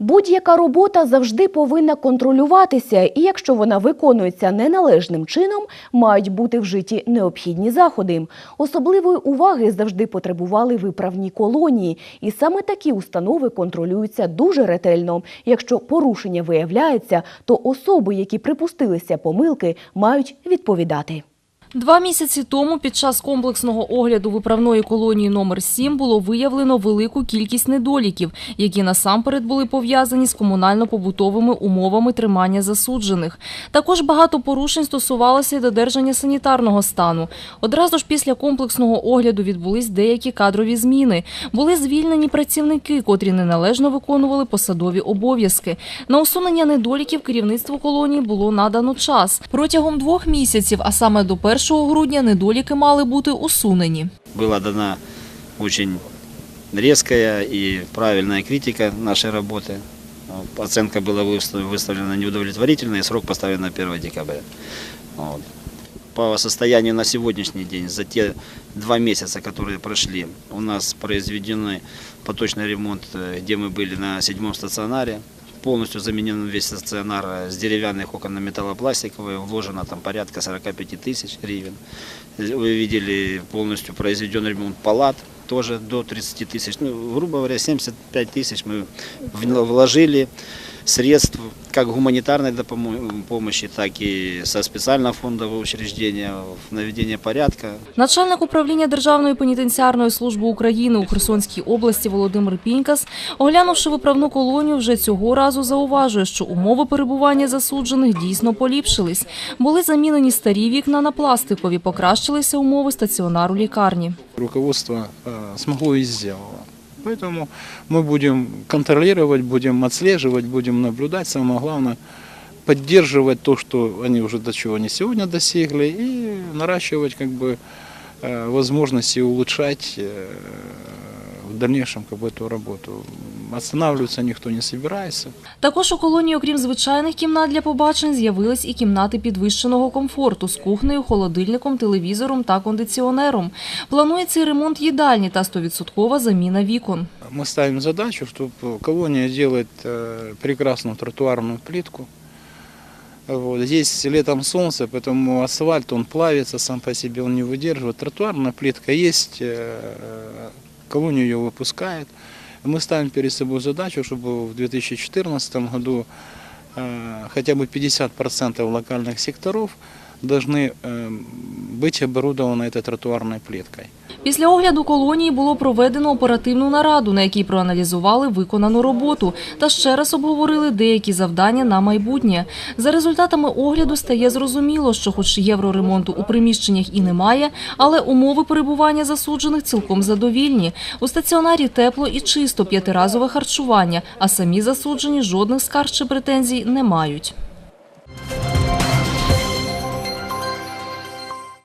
Будь-яка робота завжди повинна контролюватися, і якщо вона виконується неналежним чином, мають бути вжиті необхідні заходи. Особливої уваги завжди потребували виправні колонії, і саме такі установи контролюються дуже ретельно. Якщо порушення виявляється, то особи, які припустилися помилки, мають відповідати. Два місяці тому під час комплексного огляду виправної колонії номер 7 було виявлено велику кількість недоліків, які насамперед були пов'язані з комунально-побутовими умовами тримання засуджених. Також багато порушень стосувалося й додержання санітарного стану. Одразу ж після комплексного огляду відбулись деякі кадрові зміни. Були звільнені працівники, котрі неналежно виконували посадові обов'язки. На усунення недоліків керівництву колонії було надано час. Протягом двох місяців, а саме до 1 грудня, недоліки мали бути усунені. Была дана очень резкая и правильная критика нашей работы. Вот, Оценка была выстав- выставлена неудовлетворительной, и срок поставлен на 1 декабря. Вот. По состоянию на сегодняшний день, за те два месяца, которые прошли, у нас произведены поточный ремонт, э, где мы были на седьмом стационаре. Полностью заменен весь стационар э, с деревянных окон на металлопластиковые, вложено там порядка 45 тысяч гривен. Вы видели полностью произведен ремонт палат, тоже до 30 тысяч. Ну, грубо говоря, 75 тысяч мы в- вложили средств как гуманитарной помощи, так и со специального фондового учреждения в наведение порядка. Начальник управління Державної пенітенціарної служби України у Херсонській області Володимир Пінькас, оглянувши виправну колонію, вже цього разу зауважує, що умови перебування засуджених дійсно поліпшились. Були замінені старі вікна на пластикові, покращилися умови стаціонару лікарні. руководство смогло и сделало. Поэтому мы будем контролировать, будем отслеживать, будем наблюдать. Самое главное поддерживать то, что они уже до чего они сегодня достигли, и наращивать как бы э, возможности улучшать э, в дальнейшем как бы эту работу. Останавливаться никто не собирается. Також у колонії, окрім звичайних кімнат для побачень, з'явились і кімнати підвищеного комфорту з кухнею, холодильником, телевізором та кондиціонером. Планується і ремонт їдальні та 100% заміна вікон. Мы ставим задачу, чтобы колония делает э, прекрасную тротуарную плитку. Вот. Здесь летом солнце, поэтому асфальт он плавится сам по себе, он не выдерживает. Тротуарная плитка есть, э, колония ее выпускает. Мы ставим перед собой задачу, чтобы в 2014 году э, хотя бы 50% локальных секторов должны э, быть оборудованы этой тротуарной плиткой. Після огляду колонії було проведено оперативну нараду, на якій проаналізували виконану роботу та ще раз обговорили деякі завдання на майбутнє. За результатами огляду стає зрозуміло, що хоч євроремонту у приміщеннях і немає, але умови перебування засуджених цілком задовільні. У стаціонарі тепло і чисто п'ятиразове харчування, а самі засуджені жодних скарг чи претензій не мають.